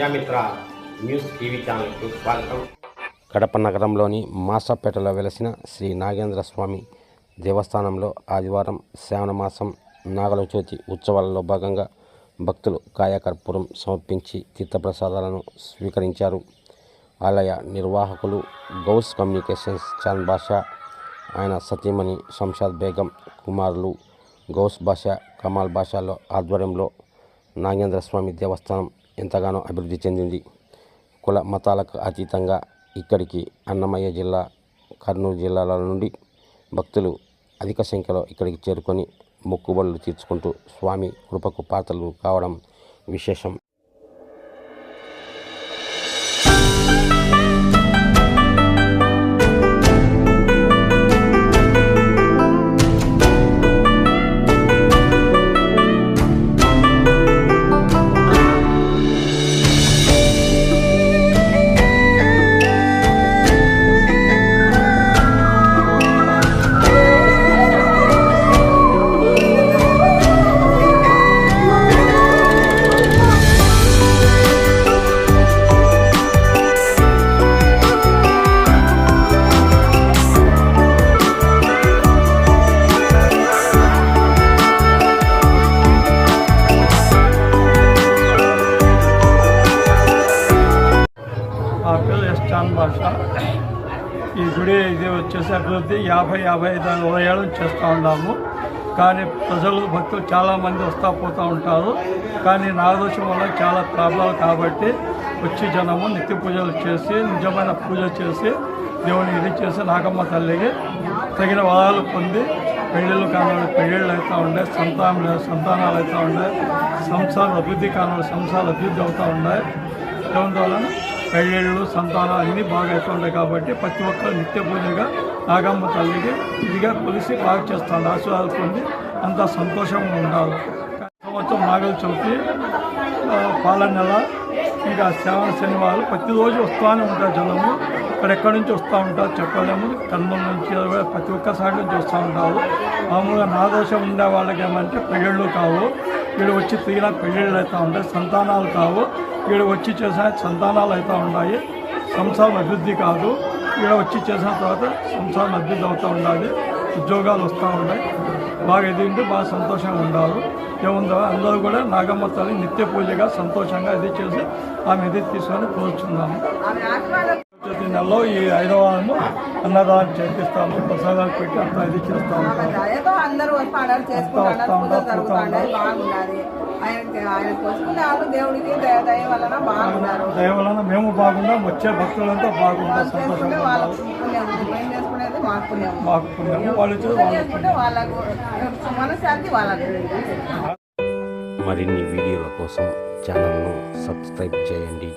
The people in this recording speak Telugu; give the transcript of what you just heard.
ప్రజామిత్ర న్యూస్ టీవీ ఛానల్కు స్వాగతం. కడప నగరంలోని మాసపేటలో వెలసిన శ్రీ నాగేంద్ర స్వామి దేవస్థానంలో ఆదివారం శ్రావణ మాసం నాగల చవితి ఉత్సవాలలో భాగంగా భక్తులు కాయకర్పూరం సమర్పించి తీర్థప్రసాదాలను స్వీకరించారు. ఆలయ నిర్వాహకులు గౌస్ కమ్యూనికేషన్స్ చాన్ బాషా ఆయన సతీమణి శంషాద్ బేగం కుమారులు గౌస్ భాష కమాల్ బాషాలో ఆధ్వర్యంలో నాగేంద్ర స్వామి దేవస్థానం ఎంతగానో అభివృద్ధి చెందింది. కుల మతాలకు అతీతంగా ఇక్కడికి అన్నమయ్య జిల్లా కర్నూలు జిల్లాల నుండి భక్తులు అధిక సంఖ్యలో ఇక్కడికి చేరుకొని మొక్కుబడులు తీర్చుకుంటూ స్వామి కృపకు పాత్రలు కావడం విశేషం. పేరు భాష. ఈ గుడి ఇది వచ్చేసి అభివృద్ధి యాభై యాభై ఐదు అరవై ఏళ్ళు చేస్తూ ఉన్నాము. కానీ ప్రజలు భక్తులు చాలామంది వస్తూ పోతూ ఉంటారు. కానీ నాగదోషం వల్ల చాలా ప్రాబ్లం కాబట్టి వచ్చి జనము నిత్య పూజలు చేసి నిజమైన పూజ చేసి దేవుని ఇది చేసి నాగమ్మ తల్లికి తగిన వరాలు పొంది పెళ్ళిళ్ళు కానివ్వండి పెళ్ళిళ్ళు అవుతూ ఉండే సంతానం సంతానాలు అవుతూ ఉండే సంసార అభివృద్ధి కానివ్వండి సంసార అభివృద్ధి అవుతూ ఉండే ఉన్నాయి వలన పెళ్ళిళ్ళు సంతానం అన్నీ బాగా అవుతుంటాయి కాబట్టి ప్రతి ఒక్కరు నిత్య పూజగా నాగమ్మ తల్లికి ఇదిగా కొలిసి బాగా చేస్తాడు ఆశీర్వాదాలు పొంది అంతా సంతోషంగా ఉండాలి. సంవత్సరం నాగల చవితి ఆ, పాల నెల ఇంకా శ్రావణ శనివారం ప్రతిరోజు వస్తూనే ఉంటారు జనము. ఎక్కడెక్కడి నుంచి వస్తూ ఉంటారు చెప్పలేము. కర్నూలు నుంచి ప్రతి ఒక్క సాటి నుంచి వస్తూ ఉంటారు. మామూలుగా నాదోషం ఉండే వాళ్ళకి ఏమంటే పెళ్ళిళ్ళు కావు. వీడు వచ్చి తీరా పెళ్ళిళ్ళు అవుతూ ఉంటాయి సంతానాలు కావు. వీడు వచ్చి చేసిన సంతానాలు అవుతూ ఉన్నాయి సంసారం అభివృద్ధి కాదు. వీడు వచ్చి చేసిన తర్వాత సంసారం అభివృద్ధి అవుతూ ఉండాలి. ఉద్యోగాలు వస్తూ ఉన్నాయి. బాగా ఎదిగింటే బాగా సంతోషంగా ఉండాలి ఏముందో అందరూ కూడా నాగమ్మ తల్లి నిత్య పూజగా సంతోషంగా ఇది చేసి ఆమె ఇది తీసుకొని కోరుచున్నాము. ప్రతి నెలలో ఈ ఐదవ వారము అన్నదానం చేపిస్తాము ప్రసాదాలు పెట్టి అంతా ఇది చేస్తూ ఉంటాము ఏదో అందరూ పూజలు జరుగుతాయి ఆయన ఆయన దేవుడికి దయ దయ వలన బాగున్నారు దయ వలన మేము బాగున్నాం వచ్చే భక్తులంతా బాగుంటాం సంతోషంగా మాకు పుణ్యము. వాళ్ళు వాళ్ళకు మనశ్శాంతి వాళ్ళకు. మరిన్ని వీడియోల కోసం ఛానల్ను సబ్స్క్రైబ్ చేయండి.